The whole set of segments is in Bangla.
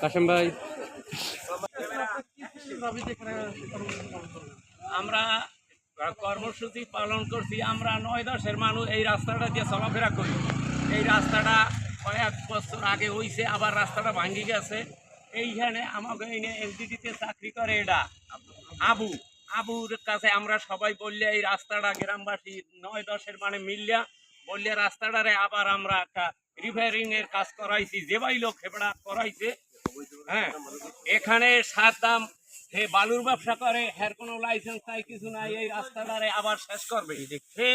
কাশেম ভাই। আমরা কর্মসূচি পালন করছি, আমরা নয় দশের মানুষ এই রাস্তাটা দিয়ে চলাফেরা করি। এই রাস্তাটা কয়েক বছর আগে হইছে, আবার রাস্তাটা ভাঙ্গি গেছে। এইখানে আমাকে এই এলজিডিতে চাকরি করে এটা আবু। আবুর কাছে আমরা সবাই বললে, এই রাস্তাটা গ্রামবাসী নয় দশের মানে মিললিয়া বললে রাস্তাটারে আবার আমরা একটা রিপেয়ারিং এর কাজ করাইছি যে বাই লোক হেবড়া করাইছে। হ্যাঁ এখানে সাত দাম হে বালুর ব্যবসা করে হের কোনো লাইসেন্স নাই কিছু নাই এই রাস্তাটারে আবার শেষ করবে। সে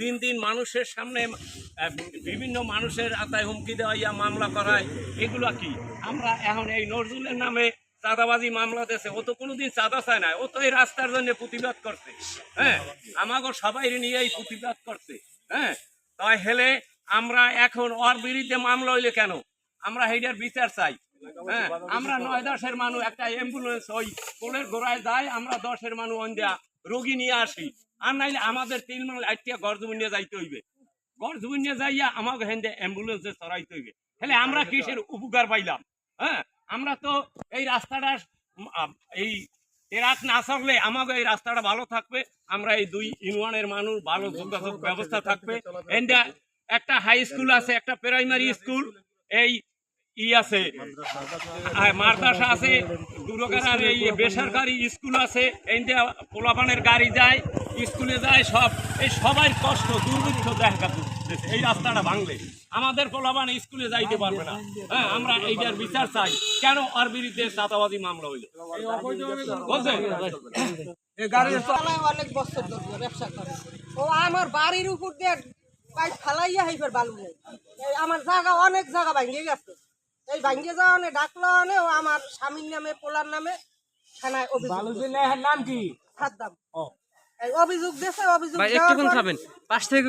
দিন দিন মানুষের সামনে বিভিন্ন মানুষের আতায় হুমকি দেওয়া ইয়া মামলা করায় এগুলো কি? আমরা এখন এই নজরুলের নামে চাঁদাবাজি মামলা দিয়েছে ও তো কোনোদিন চাঁদা চায় না ও তো এই রাস্তার জন্য প্রতিবাদ করছে। হ্যাঁ আমাকে সবাই নিয়ে এই প্রতিবাদ করছে। হ্যাঁ তাই হেলে আমরা এখন ওর বিরুদ্ধে মামলা হইলে কেন? আমরা হেইটার বিচার চাই। হ্যাঁ আমরা নয় দশের মানুষ, একটা অ্যাম্বুলেন্স ওই কোলের গোড়ায় যায়, আমরা দশের মানুষ অঞ্জা রোগী নিয়ে আসি। আর নাইলে আমাদের তিন মাস আটটিয়া গরজুবন নিয়ে যাইতে হইবে। গরজুবন নিয়ে যাইয়া আমাকে হেন্দে অ্যাম্বুলেন্সে চড়াইতে হইবে। তাহলে আমরা কিসের উপকার পাইলাম? হ্যাঁ আমরা তো এই রাস্তাটা এই ট্রাক না থাকলে আমাদের এই রাস্তাটা ভালো থাকবে, আমরা এই দুই ইউনিয়নের মানুষ ভালো যোগাযোগ ব্যবস্থা থাকবে। এন্ডা একটা হাই স্কুল আছে, একটা প্রাইমারি স্কুল এই ই আছে মাদ্রাসা আছে দুরকার এই বেসরকারি স্কুল আছে এইটা পোলাপানের গাড়ি যায় স্কুলে যায়, সব, এই সবাই কষ্ট, দুর্ভিক্ষ দেখা দিচ্ছে এই রাস্তাটা ভাঙলে। আমাদের পোলাপান স্কুলে যাইতে পারবে না। হ্যাঁ আমরা এইটার বিচার চাই। কেন আর বিরুদ্ধে চাঁদাবাজি মামলা হইল? বলছেন? অনেক বছর ব্যবসা করে। ও আমার বাড়ির উপর দিয়ে ফালাইয়া বালু নেই। আমার জায়গা অনেক জায়গা ভাঙ্গে গেছে। এই ভাঙ্গে যাওয়া অনেক ডাকলো অনে ও আমার স্বামীর নামে পোলার নামে থানায় নাম কি? সাদ্দাম। এই অভিযোগ দিয়েছে অভিযোগ ভাই একটুক্ষণ থামেন। পাশ থেকে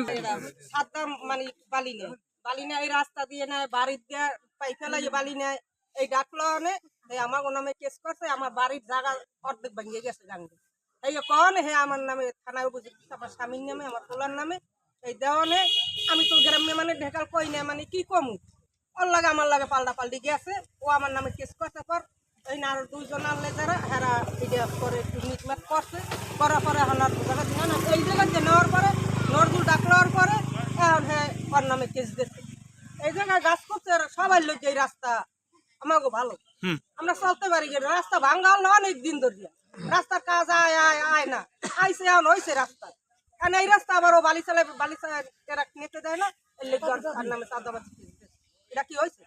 সাদ্দাম মানে বালি নেয়। বালি নেয় এই রাস্তা দিয়ে নেয় বাড়ির দিয়ে পাইপ ফেলাই বালি নেয় এই ডাকলো অনে এই আমার নামে কেস করছে আমার বাড়ির জায়গা অর্ধেক ভাঙ্গে গেছে গাঙ্গে এই কন হে আমার নামে থানায় অভিযোগ আমার স্বামীর নামে আমার পোলার নামে এই দেওয়ানে আমি তো গ্রামে মানে ঢেকাল কই না মানে কি কমু? ওর লাগে আমার লাগে পাল্টা পাল্টি গেছে ও আমার নামে কেস করতে পর এই না আরও দুইজন আনলে যারা হেরা করে মিটমাট করছে করার পরে এখন আর জায়গা দিন না এই জায়গায় যে নেওয়ার পরে নরদুল ডাকলার পরে এখন হ্যাঁ ওর নামে কেস দিচ্ছে এই জায়গায় গাছ লোক যে রাস্তা আমাকে ভালো। আমরা চলতে পারি রাস্তা ভাঙ্গা হলো অনেক দিন ধরিয়া রাস্তার কাজ আয় আয় আয় না। আইসে এখন হয়েছে রাস্তা। কারণ এই রাস্তা আবার ও বালি চালায় বালি চালায় নিতে দেয় না। তার নামে চাঁদাবাদ এটা কি হয়েছে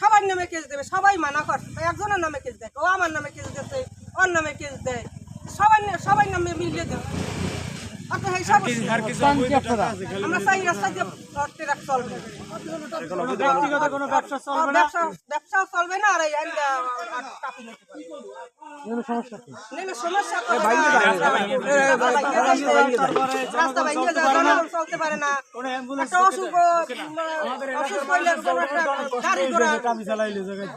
সবার নামে কেস দেবে সবাই মানা করছে। একজনের নামে কেস দেয় ও আমার নামে কেস দিচ্ছে ওর নামে কেস দেয়। সবাই সবাই নামে মিলিয়ে দেবে। চলতে পারে না। অসুখ অসুখ হইলে গাড়ি ঘোড়া আমি চালাইলে জায়গায়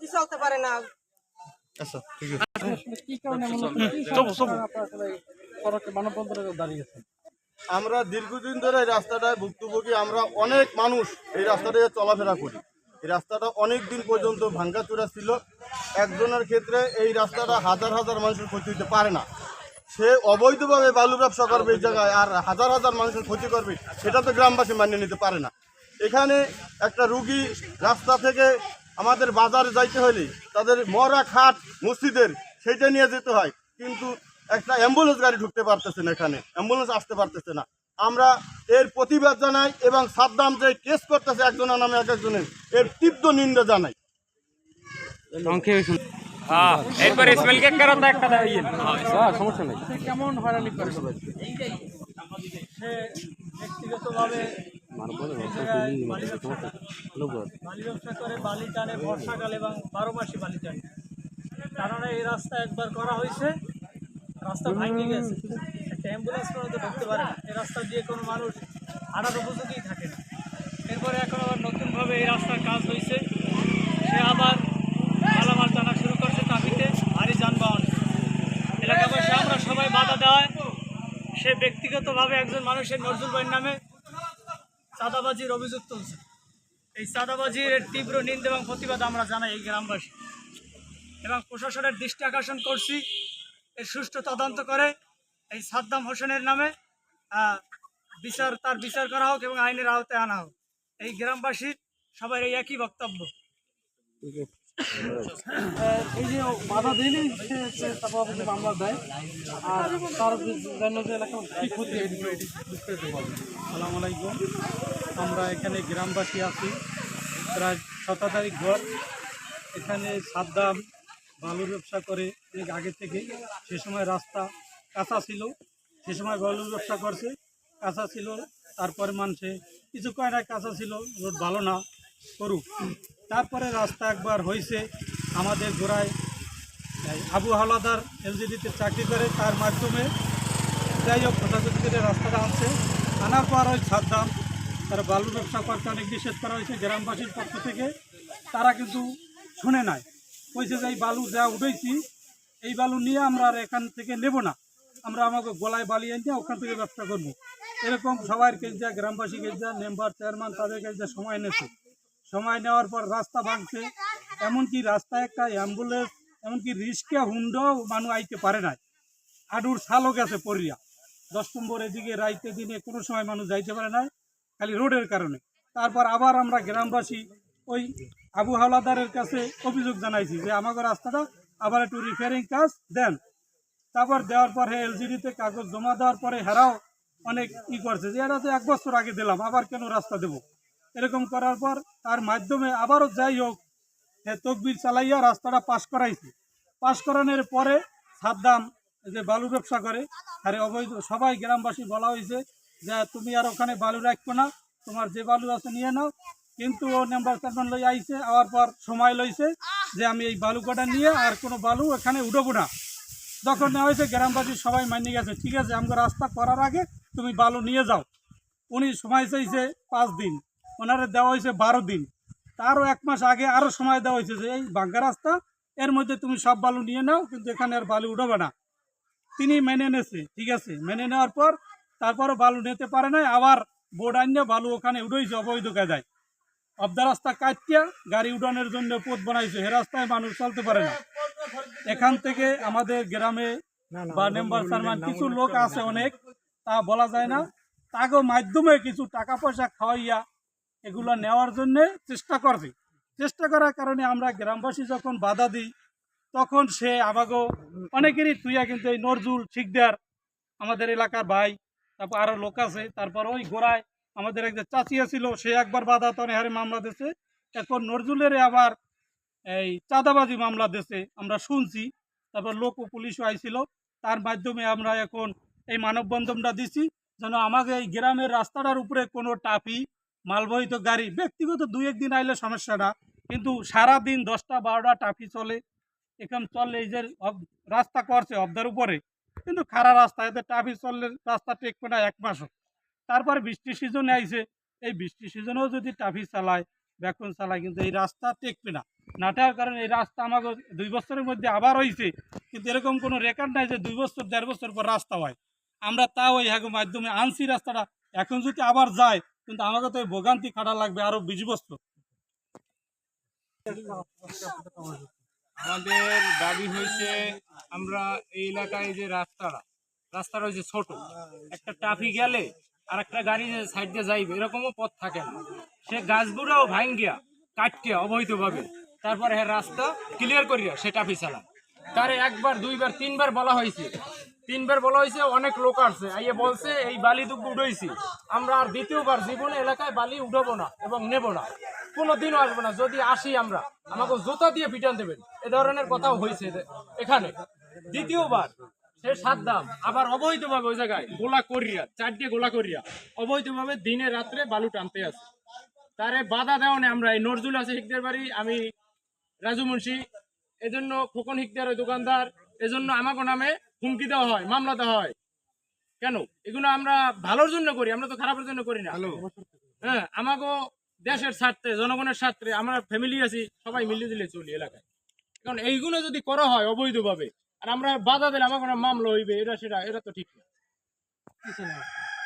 ই আমরা দীর্ঘদিন ধরে এই রাস্তাটায় ভুক্তভোগী, আমরা অনেক মানুষ এই রাস্তাটায় চলাফেরা করি। এই রাস্তাটা অনেক দিন পর্যন্ত ভাঙ্গাচুরা ছিল। একজনের ক্ষেত্রে এই রাস্তাটা হাজার হাজার মানুষের ক্ষতি হতে পারে না। সে অবৈধভাবে বালু ব্যবসা করবে এই জায়গায় আর হাজার হাজার মানুষের ক্ষতি করবে, সেটা তো গ্রামবাসী মানিয়ে নিতে পারে না। এখানে একটা রুগী রাস্তা থেকে আমাদের বাজারে যাইতে হলে তাদের মরা খাট মসজিদের, সেটা নিয়ে যেতে হয়। কিন্তু একটা অ্যাম্বুলেন্স গাড়ি ঢুকতে পারতেছে না এখানে অ্যাম্বুলেন্স আসতে পারতেছে না। আমরা এর প্রতিবাদ জানাই এবং সাদ্দাম যে কেস করতেছে একজনের নামে এক একজনের এর তীব্র নিন্দা জানাই। হ্যাঁ এরপর স্মেল কেক কারণ একটা দাঁড়িয়ে হ্যাঁ সমস্যা নেই। কেমন হয়রানি করে? সে ব্যক্তিগতভাবে বালি ব্যবসা করে। বালি টানে বর্ষাকাল এবং বারো মাসে বালি টানে। কারণ এই রাস্তা একবার করা হয়েছে। রাস্তা ভাঙে গেছে। একটা অ্যাম্বুলেন্স পর্যন্ত ঢুকতে পারে না। এই রাস্তা দিয়ে কোনো মানুষ হাঁটার উপযোগী থাকে না। এরপরে এখন আবার নতুনভাবে এই রাস্তার কাজ হয়েছে সে আবার মালামাল টানা শুরু করছে তাপিতে ভারী যানবাহন। এলাকাবাসী আমরা সবাই বাধা দেওয়ায় সে ব্যক্তিগতভাবে একজন মানুষের নজরুল ভাইয়ের নামে চাঁদাবাজির অভিযোগ তুলছে। এই চাঁদাবাজির তীব্র নিন্দা এবং প্রতিবাদ আমরা জানাই এই গ্রামবাসী। এবং প্রশাসনের দৃষ্টি আকর্ষণ করছি এর সুষ্ঠু তদন্ত করে এই সাদ্দাম হোসেনের নামে বিচার তার বিচার করা হোক এবং আইনের আওতায় আনা হোক। এই গ্রামবাসীর সবার এই একই বক্তব্য। এই যে বাধা দিলে সে সে মামলা দেয়। আর তার জন্য এলাকা কি ক্ষতি সালাম আলাইকুম। আমরা এখানে গ্রামবাসী আছি। প্রায় শতাধিক ঘর এখানে সাদ্দাম বালু ব্যবসা করে অনেক আগে থেকে সে সময় রাস্তা কাঁচা ছিল, সে সময় বালু ব্যবসা করছে, কাঁচা ছিল, তারপরে মানুষে কিছু কয় না কাঁচা ছিল রোড ভালো না, করুক। তারপরে রাস্তা একবার হয়েছে আমাদের গোড়ায় আবু হাওলাদার এলজিডিতে চাকরি করে, তার মাধ্যমে যাই হোক প্রশাসন থেকে রাস্তাটা আনছে। আনার পর ওই সাদ্দাম তারা বালু ব্যবসা করতে অনেক নিষেধ করা হয়েছে গ্রামবাসীর পক্ষ থেকে, তারা কিন্তু শুনে নাই। কইছে যে, এই বালু যা উঠেছি এই বালু নিয়ে আমরা আর এখান থেকে নেব না। আমরা আমাকে গলায় বালি এনে ওখান থেকে ব্যবসা করব। এরকম সবার কেজা গ্রামবাসী কেজা মেম্বার চেয়ারম্যান তাদের কাছে সময় নেছে সময় নেওয়ার পর রাস্তা ভাঙছে। এমনকি রাস্তায় একটা অ্যাম্বুলেন্স এমনকি রিস্কে হুন্ডও মানুষ আইতে পারে নাই। আডুর শালও গেছে পরিয়া দশ নম্বর এদিকে রাইতে দিনে কোনো সময় মানুষ যাইতে পারে না খালি রোডের কারণে। তারপর আবার আমরা গ্রামবাসী ওই আবু হাওলাদারের কাছে অভিযোগ জানাইছি যে আমাকে রাস্তাটা আবার একটু রিপেয়ারিং কাজ, দেন। তারপর দেওয়ার পর হ্যাঁ এলজিডিতে কাগজ জমা দেওয়ার পরে হেরাও অনেক ই করছে যে, এরা তো এক বছর আগে দিলাম, আবার কেন রাস্তা দেব? এরকম করার পর তার মাধ্যমে আবারও যাই হোক এ তকবির চালাইয়া রাস্তাটা পাশ করাইছে। পাশ করানোর পরে সাদ্দাম যে বালু ব্যবসা করে, আর অবৈধ, সবাই গ্রামবাসী বলা হয়েছে যে, তুমি আর ওখানে বালু রাখব না, তোমার যে বালু আছে নিয়ে নাও কিন্তু ও নাম্বার চেয়ারম্যান লই আইছে, আওয়ার পর সময় লইছে যে আমি এই বালু কটা নিয়ে আর কোনো বালু এখানে উঠবো না। যখন নেওয়া হয়েছে, গ্রামবাসী সবাই মানিয়ে গেছে, ঠিক আছে, আমাকে রাস্তা করার আগে তুমি বালু নিয়ে যাও। উনি সময় চাইছে পাঁচ দিন, ওনারে দেওয়া হয়েছে বারো দিন। তারও এক মাস আগে আরও সময় দেওয়া হয়েছে যে, এই বাঙ্গা রাস্তা, এর মধ্যে তুমি সব বালু নিয়ে নাও, কিন্তু এখানে আর বালু উঠবে না। তিনি মেনে নেছে ঠিক আছে। মেনে নেওয়ার পর তারপরও বালু নিতে পারে নাই, আবার বোর্ড আনিয়ে বালু ওখানে উঠেছে অবৈধ কায়দায় অবদা রাস্তা কাটিয়া গাড়ি উঠানোর জন্য পথ বানাইছে। হে রাস্তায় মানুষ চলতে পারে না। এখান থেকে আমাদের গ্রামে বা মেম্বার চেয়ারম্যান কিছু লোক আছে অনেক তা বলা যায় না। তাকে মাধ্যমে কিছু টাকা পয়সা খাওয়াইয়া এগুলো নেওয়ার জন্য চেষ্টা করবে। চেষ্টা করার কারণে আমরা গ্রামবাসী যখন বাধা দিই তখন সে আমাকেও অনেকেরই তুইয়া কিন্তু এই নজরুল শিকদার আমাদের এলাকার ভাই তারপর আরও লোক আছে তারপর ওই গোড়ায় আমাদের একজন চাচিয়া ছিল সে একবার বাধা তনে হারে মামলা দিয়েছে এখন নজরুলের আবার এই চাঁদাবাজি মামলা দিয়েছে আমরা শুনছি। তারপর লোক ও পুলিশও আইছিল। তার মাধ্যমে আমরা এখন এই মানববন্ধনটা দিছি, যেন আমাকে এই গ্রামের রাস্তাটার উপরে কোনো টাফি মালবহিত গাড়ি, ব্যক্তিগত দুই একদিন আইলে সমস্যা না কিন্তু সারা দিন দশটা, বারোটা টাফি চলে। এখানে চললে এই যে রাস্তা করছে অবদার উপরে। কিন্তু খারাপ রাস্তা এতে ট্রাফিক চললে রাস্তা টেকবে না এক মাসও। তারপরে বৃষ্টি সিজনে আইছে। এই বৃষ্টি সিজনেও যদি ট্রাফিক চালায় ব্যাকুন চালায়, কিন্তু এই রাস্তা টেকবে না। না নাটার কারণে এই রাস্তা আমাকে দুই বছরের মধ্যে আবার হয়েছে কিন্তু এরকম কোনো রেকর্ড নাই যে দুই বছর, দেড় বছর পর রাস্তা হয়। আমরা তাও এই হ্যাঁ মাধ্যমে আনছি রাস্তাটা, এখন যদি আবার যায়, কিন্তু আমাকে তো এই ভোগান্তি খাটা লাগবে আরও বিশ বছর। আমাদের দাবি হয়েছে আমরা এই এলাকায় যে রাস্তাটা রাস্তাটা হয়েছে ছোট। একটা ট্রাফিক গেলে আর একটা গাড়ি সাইড দিয়ে যাইবে, এরকমও পথ থাকে না। সে গাছগুলোও ভাঙ্গিয়া, কাটিয়া অবৈধভাবে তারপরে হ্যাঁ রাস্তা ক্লিয়ার করিয়া সে ট্রাফিক চালা তারে একবার, দুইবার, তিনবার বলা হয়েছে। তিনবার বলা হয়েছে, অনেক লোক আসছে। আইয়ে বলছে, এই বালি দুঃখ উঠেছি আমরা আর দ্বিতীয়বার জীবনে এলাকায় বালি উঠাবো না এবং নেব না। কোনোদিনও আসব না। যদি আসি আমরা, আমাকে জুতা দিয়ে পিটান দেবেন। এ ধরনের কথাও হয়েছে এখানে। দ্বিতীয়বার সে সাত দাম। আবার অবৈধভাবে ওই জায়গায় গোলা করিয়া চারটে গোলা করিয়া অবৈধভাবে দিনে রাত্রে বালু টানতে আছে। তারে বাধা দেওয়া নেই আমরা। এই নজরুল আছে হিকদের বাড়ি আমি রাজু মুন্সি। এজন্য খোকন হিকদার ওই দোকানদার এজন্য আমাকে নামে হুমকি দেওয়া হয় মামলা দেওয়া হয়। কেন? এগুলো আমরা ভালোর জন্য করি আমরা তো খারাপের জন্য করি না। হ্যাঁ আমাকে দেশের স্বার্থে জনগণের স্বার্থে আমরা ফ্যামিলি আছি সবাই মিলে দিলে চলি এলাকায়। কারণ এইগুলো যদি করা হয় অবৈধভাবে আর আমরা বাধা দিলে মামলা হইবে এটা সেটা এটা তো ঠিক না।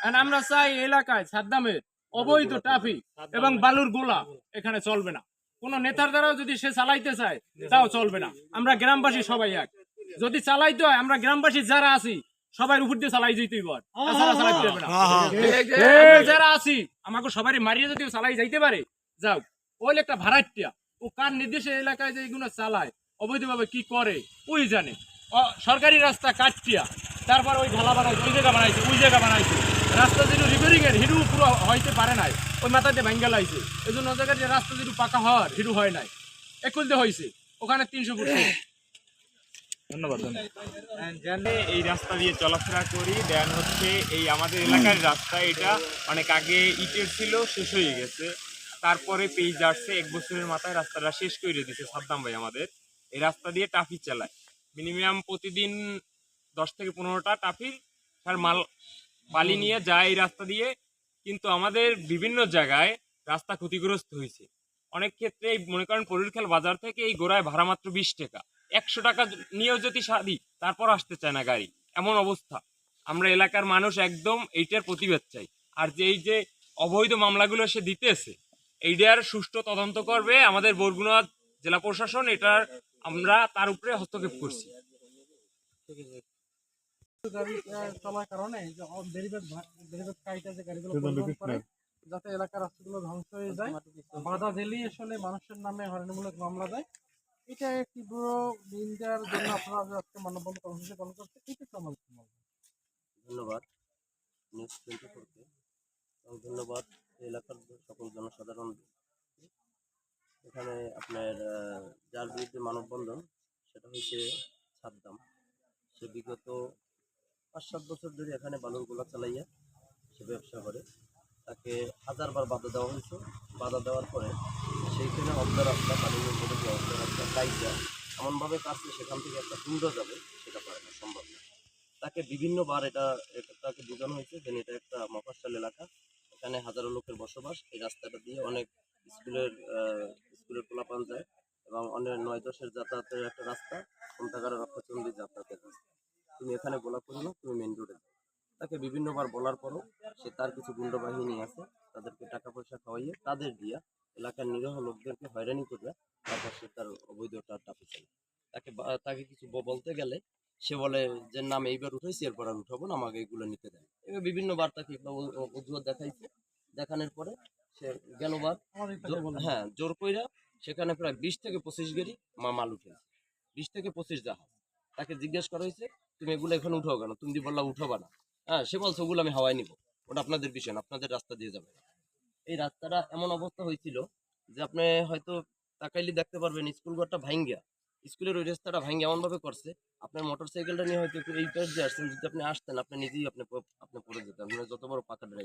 আর আমরা চাই এলাকায় সাদ্দামের অবৈধ ট্রাফিক এবং বালুর গোলা এখানে চলবে না। কোন নেতার দ্বারাও যদি সে চালাইতে চায় তাও চলবে না। আমরা গ্রামবাসী সবাই এক। যদি চালাইতে হয় আমরা গ্রামবাসী যারা আছি সবাই উপর দিয়ে চালাই আমরা যারা আছি আমাকে সবারই মারিয়ে যদি চালাই যাইতে পারে যাও। ওই একটা ভাড়াটিয়া ও কার নির্দেশে এলাকায় যে এগুলো চালায় অবৈধভাবে কি করে ওই জানে। সরকারি রাস্তা কাটটিয়া তারপর ওই ঢালা বানাইছে ওই জায়গা বানাইছে ওই জায়গা বানাইছে। রাস্তা যেটু রিপেয়ারিং এর হিরু পুরো হইতে পারে নাই। ওই মাথাতে ভাঙ্গা লাইছে এই জন্য জায়গার যে রাস্তা যেটু পাকা হওয়ার হিরু হয় নাই। একুলতে হয়েছে ওখানে তিনশো ফুট জানে এই রাস্তা দিয়ে চলাফেরা করি দেন হচ্ছে এই আমাদের এলাকার রাস্তা এটা অনেক আগে ইটের ছিল শেষ হয়ে গেছে। তারপরে পেজ আসছে এক বছরের মাথায় রাস্তাটা শেষ করে দিয়েছে সাদ্দাম ভাই আমাদের। এই রাস্তা দিয়ে ট্রাফিক চালায়। মিনিমাম প্রতিদিন দশ থেকে পনেরোটা টাফির আর মাল, বালি নিয়ে যায় এই রাস্তা দিয়ে। কিন্তু আমাদের বিভিন্ন জায়গায় রাস্তা ক্ষতিগ্রস্ত হয়েছে। অনেক ক্ষেত্রে মনে করেন পরিরখাল বাজার থেকে এই গোড়ায় ভাড়া মাত্র বিশ টাকা। একশো টাকা নিয়েও যদি সাদি তারপর আসতে চায় না গাড়ি। এমন অবস্থা। আমরা এলাকার মানুষ একদম এইটার প্রতিবাদ চাই। আর যে এই যে অবৈধ মামলাগুলো সে দিতেছে, এইটার সুষ্ঠু তদন্ত করবে আমাদের বরগুনা জেলা প্রশাসন, এটার আমরা তার উপরে হস্তক্ষেপ করছি। গাড়ি চলার কারণে যাতে এলাকার রাস্তাগুলো ধ্বংস হয়ে যায় বাধা দিলেই আসলে মানুষের নামে হয়রানিমূলক মামলা দেয়। এটা একটি তীব্র নিন্দার জন্য আপনারা আজকে মানববন্ধ কর্মসূচি পালন করছে এটা আমাদের বলবেন। ধন্যবাদ। নিউজ টোয়েন্টি ফোরকে। ধন্যবাদ এলাকার সকল জনসাধারণ এখানে আপনার যার বিরুদ্ধে মানববন্ধন, সেটা হচ্ছে সাদ্দাম সে বিগত পাঁচ সাত বছর ধরে এখানে বালুর গোলা চালাইয়া সে ব্যবসা করে। তাকে হাজারবার বাধা দেওয়া হয়েছে। বাধা দেওয়ার পরে সেইখানে অর্ধ রাস্তা বালুর উপরে যে অর্ধ রাস্তা কাইজা এমনভাবে কাছে সেখান থেকে একটা সুন্দর যাবে, সেটা পারে না, সম্ভব না। তাকে বিভিন্নবার এটা তাকে বোঝানো হয়েছে যে এটা একটা মফস্বল এলাকা। এখানে হাজারো লোকের বসবাস। এই রাস্তাটা দিয়ে অনেক স্কুলের স্কুলের পোলাপান যায় এবং অনেক নয় দশের যাতায়াতের একটা রাস্তা, কোনটাকার রক্ষাচন্ডী যাতায়াতের রাস্তা। তুমি এখানে বলা করো না তুমি মেন রোডে যাও। তাকে বিভিন্নবার বলার পরও সে তার কিছু গুন্ড বাহিনী আছে, তাদেরকে টাকা পয়সা খাওয়াইয়ে তাদের দিয়া এলাকার নিরহ লোকদেরকে হয়রানি করবে তারপর সে তার অবৈধটা টাপে চলে তাকে তাকে কিছু বলতে গেলে সে বলে যে নাম এইবার উঠাইছি, এরপর আর উঠাবো না, আমাকে এগুলো নিতে দেয় এবার বিভিন্ন বার তাকে অজুহাত দেখাইছে। দেখানোর পরে সে গেলবার। হ্যাঁ জোর কইরা সেখানে প্রায় বিশ থেকে পঁচিশ মাল উঠেছে। বিশ থেকে পঁচিশ জাহাজ তাকে জিজ্ঞেস করা হয়েছে তুমি এগুলো এখানে উঠাও কেন? তুমি বললা উঠাবা না। হ্যাঁ সে বলছে ওগুলো আমি হাওয়ায় নিব। ওটা আপনাদের বিষয় না আপনাদের রাস্তা দিয়ে যাবে। এই রাস্তাটা এমন অবস্থা হয়েছিল যে আপনি হয়তো তাকাইলে দেখতে পারবেন স্কুল ঘরটা ভাঙ্গিয়া স্কুলের ওই রাস্তাটা ভাঙ্গিয়া এমনভাবে করছে আপনার মোটর সাইকেলটা নিয়ে হয়তো এই পাশ দিয়ে আসছেন যদি আপনি আসতেন আপনি নিজেই আপনি আপনি পড়ে যেতেন। মানে যত বড় পাকা ড্রাইভার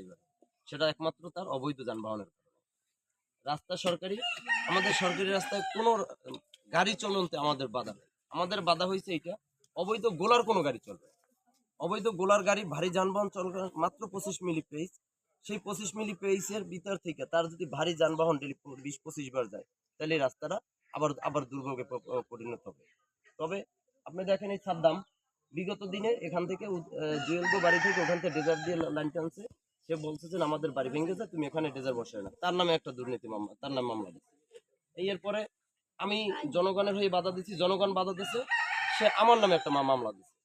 সেটা একমাত্র তার অবৈধ যানবাহনের রাস্তা সরকারি, আমাদের সরকারি রাস্তায় কোনো গাড়ি চলনতে আমাদের বাধা নেই। আমাদের বাধা হয়েছে এটা অবৈধ গোলার কোনো গাড়ি চলবে অবৈধ গোলার গাড়ি, ভারী যানবাহন চলবে মাত্র পঁচিশ মিলি পেজ সেই পঁচিশ মিলি পেজের ভিতর থেকে তার যদি ভারী যানবাহন ডেলি বিশ পঁচিশ বার যায়, তাহলে রাস্তাটা আবার আবার দুর্ভোগে পরিণত হবে। তবে আপনি দেখেন এই সাদ্দাম বিগত দিনে এখান থেকে জুয়েলগো বাড়ি থেকে ওখান থেকে ডেজার্ট দিয়ে লাইন টানছে সে বলছে যে আমাদের বাড়ি ভেঙে যায় তুমি এখানে ডেজার বসে না তার নামে একটা দুর্নীতি মামলা, তার নামে মামলা দিচ্ছে এই এরপরে আমি জনগণের হয়ে বাধা দিচ্ছি জনগণ বাধা দিচ্ছে সে আমার নামে একটা মামলা দিচ্ছে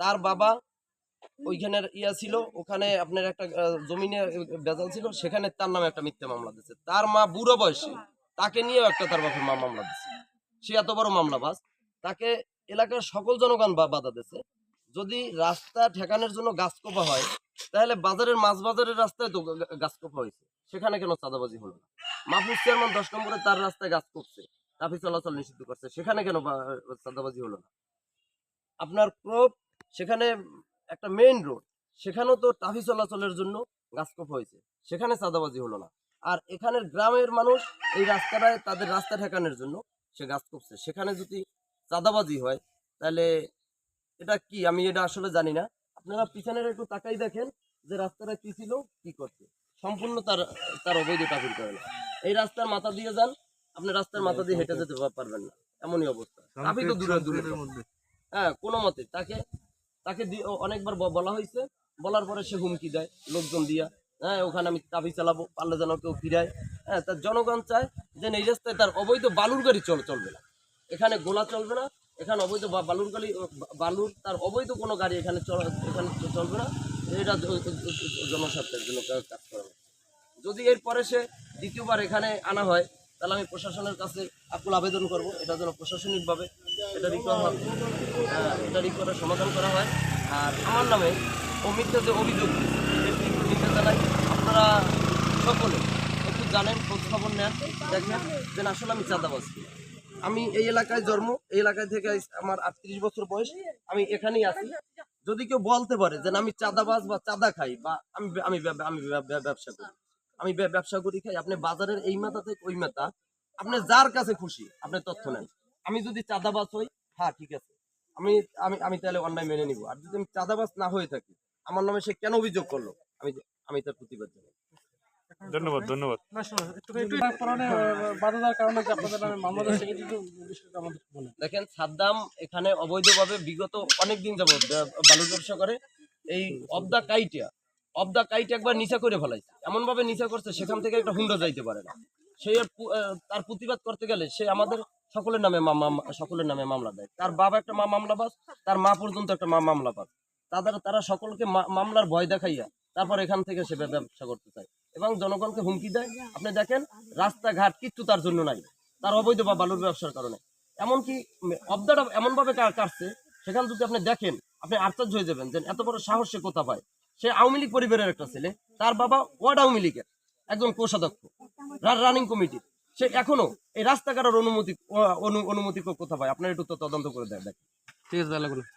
তার বাবা ওইখানের ইয়া ছিল, ওখানে আপনার একটা জমিনে বেজাল ছিল, সেখানে তার নামে একটা মিথ্যা মামলা দিচ্ছে তার মা বুড়ো বয়সে তাকে নিয়েও একটা তার বাপের মা মামলা দিচ্ছে সে এত বড় মামলাবাজ, তাকে এলাকার সকল জনগণ বাধা দিচ্ছে যদি রাস্তা ঠেকানোর জন্য গাছ কোপা হয়, তাহলে বাজারের মাছ বাজারের রাস্তায় তো গাছ কোপা হয়েছে। সেখানে কেন চাঁদাবাজি হলো? না মাহফুজ চেয়ারম্যান দশ নম্বরে তার রাস্তায় গাছ কোপছে ট্রাফিক চলাচল নিষিদ্ধ করছে, সেখানে কেন চাঁদাবাজি হলো না? আপনার ক্রোপ, সেখানে একটা মেইন রোড সেখানেও তো ট্রাফিক চলাচলের জন্য গাছ কোপা হয়েছে, সেখানে চাঁদাবাজি হলো না। আর এখানের গ্রামের মানুষ এই রাস্তাটায় তাদের রাস্তা ঠেকানোর জন্য সে গাছ করছে, সেখানে যদি চাঁদাবাজি হয়, তাহলে এটা কি? আমি এটা আসলে জানি না। আপনারা পিছনের একটু তাকাই দেখেন যে রাস্তাটা কি ছিল কি করছে। সম্পূর্ণ তার তার অবৈধ ট্রাফিক করে না। এই রাস্তার মাথা দিয়ে যান আপনি রাস্তার মাথা দিয়ে হেঁটে যেতে পারবেন না। এমনই অবস্থা। ট্রাফিক তো দূরে দূরে হ্যাঁ কোনো মতে। তাকে তাকে অনেকবার বলা হয়েছে। বলার পরে সে হুমকি দেয় লোকজন দিয়া। হ্যাঁ ওখানে আমি চাবি চালাবো পারলে যেন কেউ ফিরায়। হ্যাঁ তার জনগণ চায় যে এই রাস্তায় তার অবৈধ বালুর গাড়ি চল চলবে না। এখানে গোলা চলবে না এখানে অবৈধ বা- বালুর তার অবৈধ কোনো গাড়ি এখানে এখানে চলবে না এটা জনস্বার্থের জন্য কাজ করা। যদি এরপরে সে দ্বিতীয়বার এখানে আনা হয়, তাহলে আমি প্রশাসনের কাছে আকুল আবেদন করব এটা যেন প্রশাসনিকভাবে এটা রিকভার হয় এটা রিকভারের সমাধান করা হয় আর আমার নামে অমিত্র যে অভিযোগ নিন্দা জানাই আপনারা সকলে একটু জানেন খোঁজ খবর নেন দেখেন যে আসলে আমি চাঁদাবাজ। আমি এই এলাকায় জন্ম, এই এলাকায় থেকে আমার আটত্রিশ বছর বয়স। আমি এখানেই আছি। যদি কেউ বলতে পারে যে আমি চাঁদাবাজ বা চাঁদা খাই বা আমি আমি আমি ব্যবসা করি। আমি ব্যবসা করি, খাই। আপনি বাজারের এই মাথা থেকে ওই মাথা। আপনি যার কাছে খুশি, আপনি তথ্য নেন। আমি যদি চাঁদাবাজ হই হ্যাঁ ঠিক আছে। আমি আমি আমি তাহলে অন্যায় মেনে নিব। আর যদি আমি চাঁদাবাজ না হয়ে থাকি, আমার নামে সে কেন অভিযোগ করল? আমি আমি তার প্রতিবাদ জানাই। ধন্যবাদ ধন্যবাদ। মামলা দেখেন সাদ্দাম এখানে অবৈধভাবে বিগত অনেক দিন যাবত বালু ব্যবসা করে। এই অবদা কাইটিয়া অবদা কাইট একবার নিচা করে ফেলাইছে। এমন ভাবে নিচা করছে সেখান থেকে একটা হুন্ডা যাইতে পারে না। সে তার প্রতিবাদ করতে গেলে সে আমাদের সকলের নামে সকলের নামে মামলা দেয়। তার বাবা একটা মা মামলা মামলাবাজ তার মা পর্যন্ত একটা মা মামলাবাজ। তাদের তারা সকলকে মামলার ভয় দেখাইয়া তারপর এখান থেকে সে ব্যবসা করতে চায়। এবং জনগণকে হুমকি দেয়। আপনি দেখেন, রাস্তাঘাট কিচ্ছু তার জন্য নাই। তার অবৈধ বা বালুর ব্যবসার কারণে। এমনকি অবদাটা এমন ভাবে কাটছে, সেখানে যদি আপনি দেখেন, আপনি আশ্চর্য হয়ে যাবেন যে এত বড় সাহস সে কোথা পায়। সে আওয়ামী লীগ পরিবারের একটা ছেলে, তার বাবা ওয়ার্ড আওয়ামী লীগের একজন কোষাধ্যক্ষ, রানিং কমিটি। সে এখনও এই রাস্তাঘাটের অনুমতি অনুমতি কোথা পায়? আপনার একটু তদন্ত করে দেয় ঠিক আছে